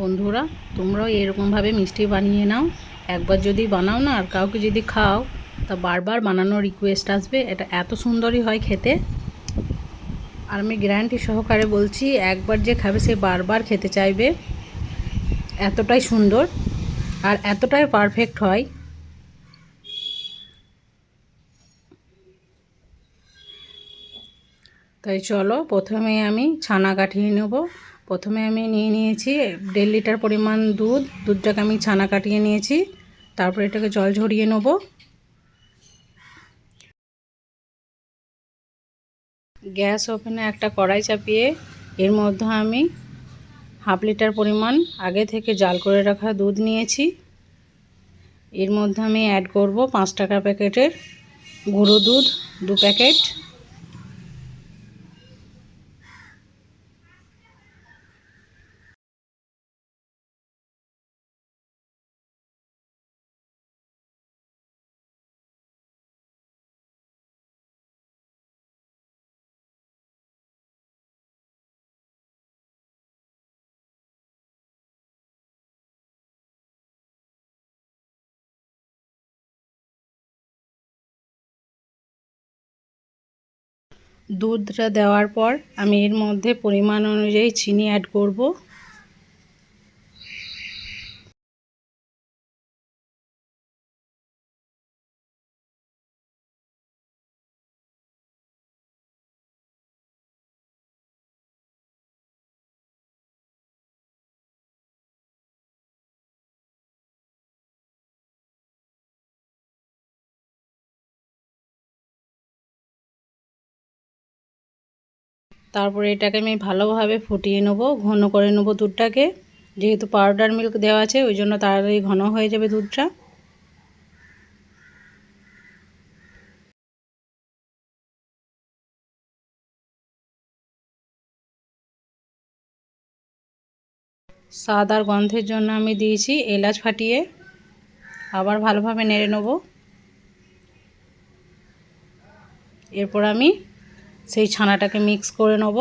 বন্ধুরা, তোমরাও এরকমভাবে মিষ্টি বানিয়ে নাও। একবার যদি বানাও না আর কাউকে যদি খাও, তা বারবার বানানোর রিকোয়েস্ট আসবে। এটা এত সুন্দরই হয় খেতে। আর আমি গ্যারান্টি সহকারে বলছি, একবার যে খাবে সে বারবার খেতে চাইবে। এতটাই সুন্দর আর এতটাই পারফেক্ট হয়। তাই চলো, প্রথমে আমি ছানা কাটিয়ে নেব। প্রথমে আমি নিয়ে নিয়েছি দেড় লিটার পরিমাণ দুধ। দুধটাকে আমি ছানা কাটিয়ে নিয়েছি। তারপর এটাকে জল ঝরিয়ে নেব। গ্যাস ওভেনে একটা কড়াই চাপিয়ে এর মধ্যে আমি হাফ লিটার পরিমাণ আগে থেকে জাল করে রাখা দুধ নিয়েছি। এর মধ্যে আমি অ্যাড করব পাঁচ টাকা প্যাকেটের গুঁড়ো দুধ, দু প্যাকেট। দুধটা দেওয়ার পর আমি এর মধ্যে পরিমাণ অনুযায়ী চিনি অ্যাড করব। তারপরে এটাকে আমি ভালোভাবে ফুটিয়ে নেব, ঘন করে নেব দুধটাকে। যেহেতু পাউডার মিল্ক দেওয়া আছে, ওই জন্য তাড়াতাড়ি ঘন হয়ে যাবে দুধটা। স্বাদ আর গন্ধের জন্য আমি দিয়েছি এলাচ ফাটিয়ে। আবার ভালোভাবে নেড়ে নেব। এরপর আমি সেই ছানাটাকে মিক্স করে নেব।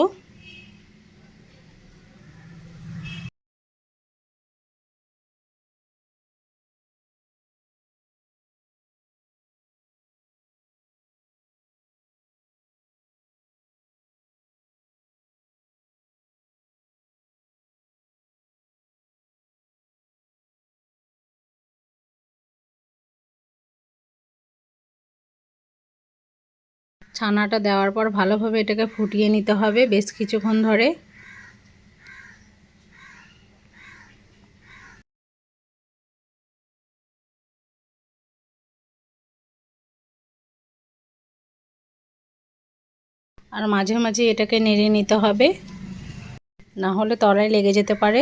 ছানাটা দেওয়ার পর ভালোভাবে এটাকে ফুটিয়ে নিতে হবে বেশ কিছুক্ষণ ধরে। আর মাঝে মাঝে এটাকে নেড়ে নিতে হবে। না হলে তলায় লেগে যেতে পারে।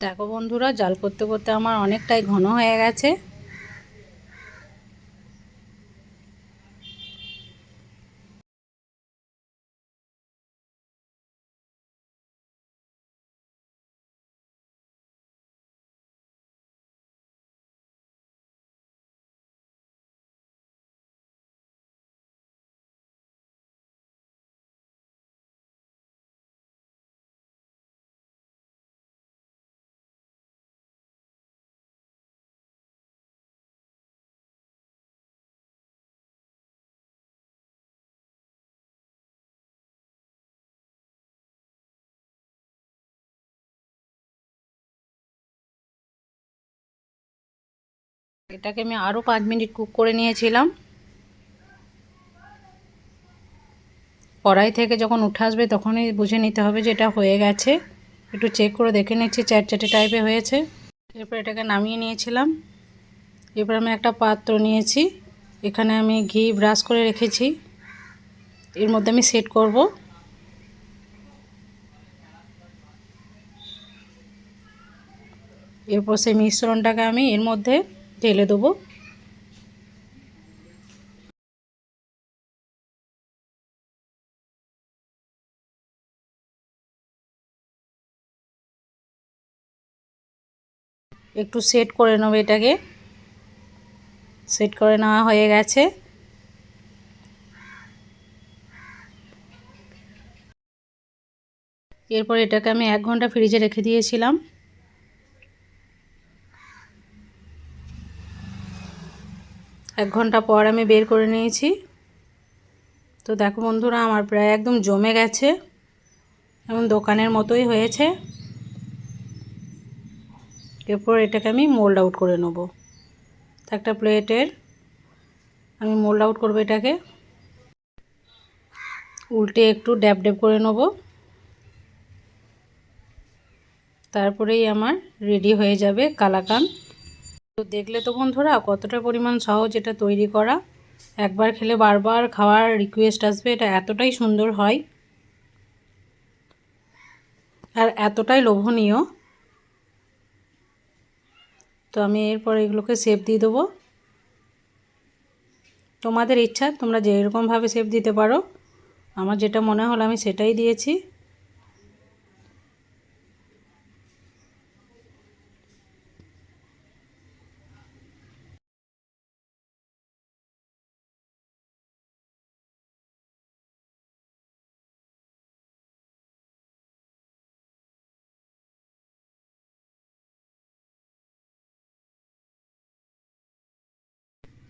দেখো বন্ধুরা জাল করতে করতে আমার অনেকটাই ঘন হয়ে গেছে। এটাকে আমি আরও পাঁচ মিনিট কুক করে নিয়েছিলাম। কড়াই থেকে যখন উঠে আসবে তখনই বুঝে নিতে হবে যে এটা হয়ে গেছে। একটু চেক করে দেখে নিচ্ছি, চ্যাটচ্যাটে টাইপে হয়েছে। এরপর এটাকে নামিয়ে নিয়েছিলাম। এরপর আমি একটা পাত্র নিয়েছি। এখানে আমি ঘি ব্রাশ করে রেখেছি। এর মধ্যে আমি সেট করব। এরপর সেই মিশ্রণটাকে আমি এর মধ্যে ঢেলে দেবো। একটু সেট করে নেব এটাকে। সেট করে নেওয়া হয়ে গেছে। এরপর এটাকে আমি এক ঘণ্টা ফ্রিজে রেখে দিয়েছিলাম। এক ঘণ্টা পর আমি বের করে নিয়েছি। তো দেখো বন্ধুরা, আমার প্রায় একদম জমে গেছে। এবং দোকানের মতোই হয়েছে। এরপর এটাকে আমি মোল্ড আউট করে নেব। একটা প্লেটের আমি মোল্ড আউট করব এটাকে। উল্টে একটু ড্যাব ড্যাব করে নেব। তারপরেই আমার রেডি হয়ে যাবে কালাকান। তো দেখলে তো বন্ধুরা কতটা পরিমাণ সহজ এটা তৈরি করা। একবার খেলে বারবার খাওয়ার রিকোয়েস্ট আসবে, এটা এতটাই সুন্দর হয়। আর এতটাই লোভনীয়। তো আমি এরপর এগুলোকে সেপ দিয়ে দেবো। তোমাদের ইচ্ছা, তোমরা যেরকমভাবে সেপ দিতে পারো। আমার যেটা মনে হলো আমি সেটাই দিয়েছি।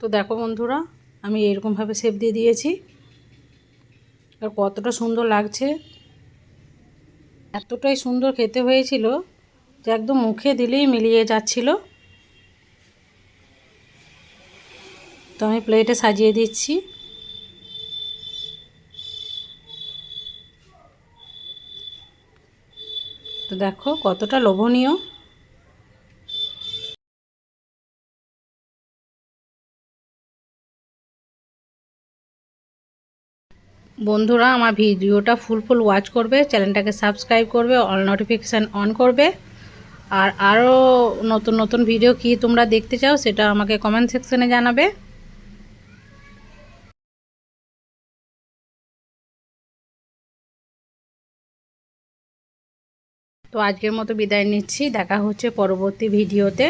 তো দেখো বন্ধুরা, আমি এরকমভাবে শেপ দিয়ে দিয়েছি। আর কতটা সুন্দর লাগছে। এতটাই সুন্দর খেতে হয়েছিল যে একদম মুখে দিলেই মিলিয়ে যাচ্ছিল। তো আমি প্লেটে সাজিয়ে দিচ্ছি। তো দেখো কতটা লোভনীয়। বন্ধুরা, আমার ভিডিওটা ফুল ফুল ওয়াচ করবে চ্যানেলটাকে সাবস্ক্রাইব করবে অল নোটিফিকেশান অন করবে। আর আরও নতুন নতুন ভিডিও কি তোমরা দেখতে চাও, সেটা আমাকে কমেন্ট সেকশানে জানাবে। তো আজকের মতো বিদায় নিচ্ছি, দেখা হচ্ছে পরবর্তী ভিডিওতে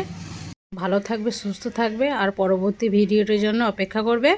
ভালো থাকবে, সুস্থ থাকবে, আর পরবর্তী ভিডিওটির জন্য অপেক্ষা করবে।